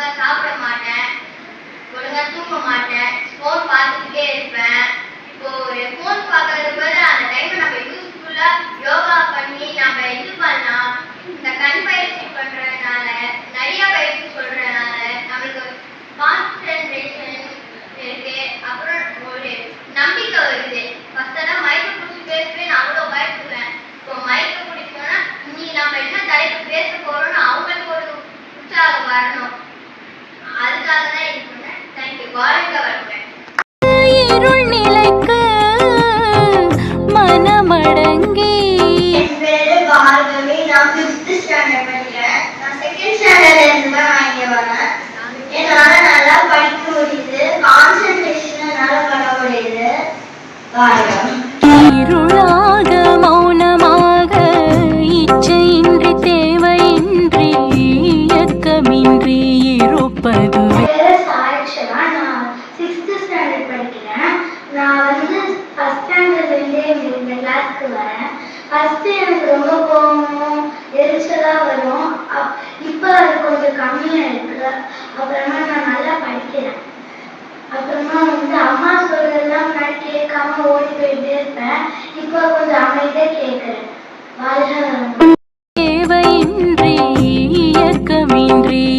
ஒழுங்கா சாப்பிட மாட்டேன். ஒழுங்கா தூங்க மாட்டேன். ஃபோன் பார்த்துக்கிட்டே இருப்பேன். இப்போ ஒரு ஃபோன் பார்க்கறது கூட ஃபிஃப்த் ஸ்டாண்டர்ட் படிக்கிறேன் நான் செகண்ட் ஸ்டாண்டர்ட்ல இருந்து தான் நான் இங்க வரேன் என்னால நல்லா படிக்க முடியுது. கான்சென்ட்ரேஷன் என்னால பண்ண முடியுது. வாழ்க இருளாக மௌனமாக இச்சையின்றி தேவையின்றி இயக்கமின்றி நான் வந்து ஸ்டாண்டர்ட்லேருந்தே கிளாஸ்க்கு வரேன். எனக்கு ரொம்ப கொஞ்சம் கம்மியாக இருக்கு. அப்புறமா நான் நல்லா படிக்கிறேன். அப்புறமா வந்து அம்மா சொல்லலாம் நான் கேட்காம ஓடி போயிட்டே இருப்பேன். இப்போ கொஞ்சம் அமைதியாக கேட்குறேன் வாழ்க தேவையின்றி இயக்கமின்றி